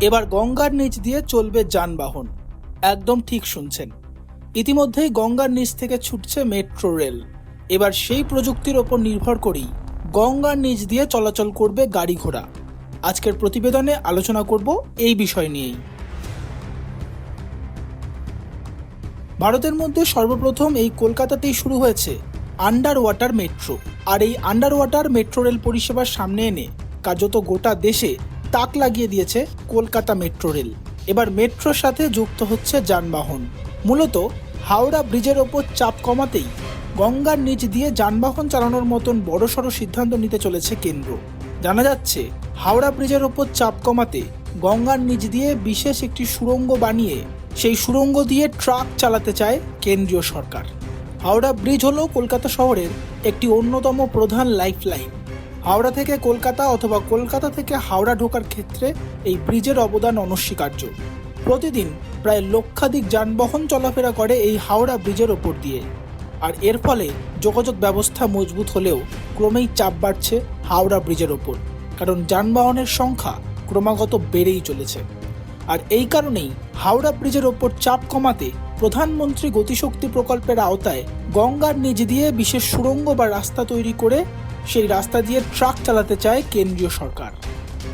এবার গঙ্গার নিচ দিয়ে চলবে যানবাহন। একদম ঠিক শুনছেন। ইতিমধ্যেই গঙ্গার নিচ থেকে ছুটছে মেট্রো রেল। এবার সেই প্রযুক্তির ওপর নির্ভর করেই গঙ্গার নিচ দিয়ে চলাচল করবে গাড়ি ঘোড়া। আজকের প্রতিবেদনে আলোচনা করব এই বিষয় নিয়েই। ভারতের মধ্যে সর্বপ্রথম এই কলকাতাতেই শুরু হয়েছে আন্ডার ওয়াটার মেট্রো আর এই আন্ডার ওয়াটার মেট্রো রেল পরিষেবার সামনে এনে কার্যত গোটা দেশে তাক লাগিয়ে দিয়েছে কলকাতা মেট্রো রেল। এবার মেট্রোর সাথে যুক্ত হচ্ছে যানবাহন। মূলত হাওড়া ব্রিজের ওপর চাপ কমাতেই গঙ্গার নিচ দিয়ে যানবাহন চালানোর মতন বড়সড় সিদ্ধান্ত নিতে চলেছে কেন্দ্র। জানা যাচ্ছে, হাওড়া ব্রিজের ওপর চাপ কমাতে গঙ্গার নিচ দিয়ে বিশেষ একটি সুড়ঙ্গ বানিয়ে সেই সুড়ঙ্গ দিয়ে ট্রাক চালাতে চায় কেন্দ্রীয় সরকার। হাওড়া ব্রিজ হলো কলকাতা শহরের একটি অন্যতম প্রধান লাইফলাইন। হাওড়া থেকে কলকাতা অথবা কলকাতা থেকে হাওড়া ঢোকার ক্ষেত্রে এই ব্রিজের অবদান অনস্বীকার্য। প্রতিদিন প্রায় লক্ষাধিক যানবাহন চলাফেরা করে এই হাওড়া ব্রিজের ওপর দিয়ে। আর এর ফলে যোগাযোগ ব্যবস্থা মজবুত হলেও ক্রমেই চাপ বাড়ছে হাওড়া ব্রিজের ওপর, কারণ যানবাহনের সংখ্যা ক্রমাগত বেড়েই চলেছে। আর এই কারণেই হাওড়া ব্রিজের ওপর চাপ কমাতে প্রধানমন্ত্রী গতিশক্তি প্রকল্পের আওতায় গঙ্গার নিচ দিয়ে বিশেষ সুড়ঙ্গ বা রাস্তা তৈরি করে সেই রাস্তা দিয়ে ট্রাক চালাতে চায় কেন্দ্রীয় সরকার।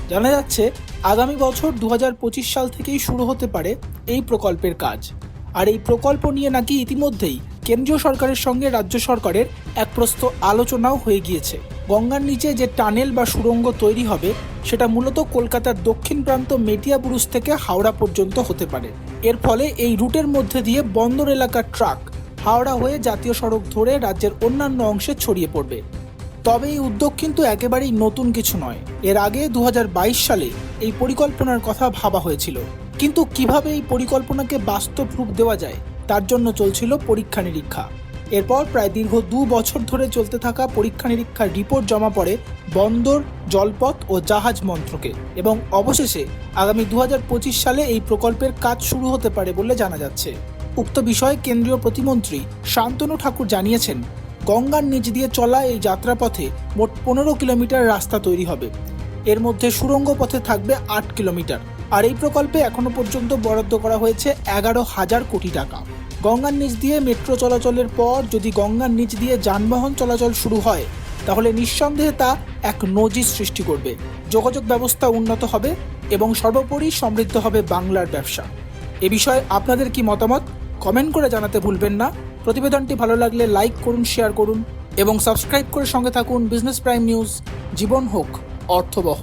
জানা যাচ্ছে, আগামী বছর দু হাজার পঁচিশ সাল থেকেই শুরু হতে পারে এই প্রকল্পের কাজ। আর এই প্রকল্প নিয়ে নাকি ইতিমধ্যেই কেন্দ্রীয় সরকারের সঙ্গে রাজ্য সরকারের এক প্রস্ত আলোচনাও হয়ে গিয়েছে। গঙ্গার নিচে যে টানেল বা সুড়ঙ্গ তৈরি হবে, সেটা মূলত কলকাতার দক্ষিণ প্রান্ত মেটিয়াবুরুজ থেকে হাওড়া পর্যন্ত হতে পারে। এর ফলে এই রুটের মধ্যে দিয়ে বন্দর এলাকার ট্রাক হাওড়া হয়ে জাতীয় সড়ক ধরে রাজ্যের অন্যান্য অংশে ছড়িয়ে পড়বে। তবে এই উদ্যোগ কিন্তু একেবারেই নতুন কিছু নয়। এর আগে দু হাজার বাইশ সালে এই পরিকল্পনার কথা ভাবা হয়েছিল। কিন্তু কীভাবে এই পরিকল্পনাকে বাস্তব রূপ দেওয়া যায়, তার জন্য চলছিল পরীক্ষা নিরীক্ষা। এরপর প্রায় দীর্ঘ দু বছর ধরে চলতে থাকা পরীক্ষা নিরীক্ষার রিপোর্ট জমা পড়ে বন্দর, জলপথ ও জাহাজ মন্ত্রকে এবং অবশেষে আগামী দু হাজার পঁচিশ সালে এই প্রকল্পের কাজ শুরু হতে পারে বলে জানা যাচ্ছে। উক্ত বিষয়ে কেন্দ্রীয় প্রতিমন্ত্রী শান্তনু ঠাকুর জানিয়েছেন গঙ্গার নিচ দিয়ে চলা এই যাত্রাপথে মোট পনেরো কিলোমিটার রাস্তা তৈরি হবে। এর মধ্যে সুড়ঙ্গ পথে থাকবে আট কিলোমিটার। আর এই প্রকল্পে এখনও পর্যন্ত বরাদ্দ করা হয়েছে এগারো হাজার কোটি টাকা। গঙ্গার নিচ দিয়ে মেট্রো চলাচলের পর যদি গঙ্গার নিচ দিয়ে যানবাহন চলাচল শুরু হয়, তাহলে নিঃসন্দেহে তা এক নজির সৃষ্টি করবে। যোগাযোগ ব্যবস্থা উন্নত হবে এবং সর্বোপরি সমৃদ্ধ হবে বাংলার ব্যবসা। এ বিষয়ে আপনাদের কি মতামত? কমেন্ট করে জানাতে ভুলবেন না। প্রতিবেদনটি ভালো লাগলে লাইক করুন, শেয়ার করুন এবং সাবস্ক্রাইব করে সঙ্গে থাকুন বিজনেস প্রাইম নিউজ, জীবন হোক, অর্থবহ।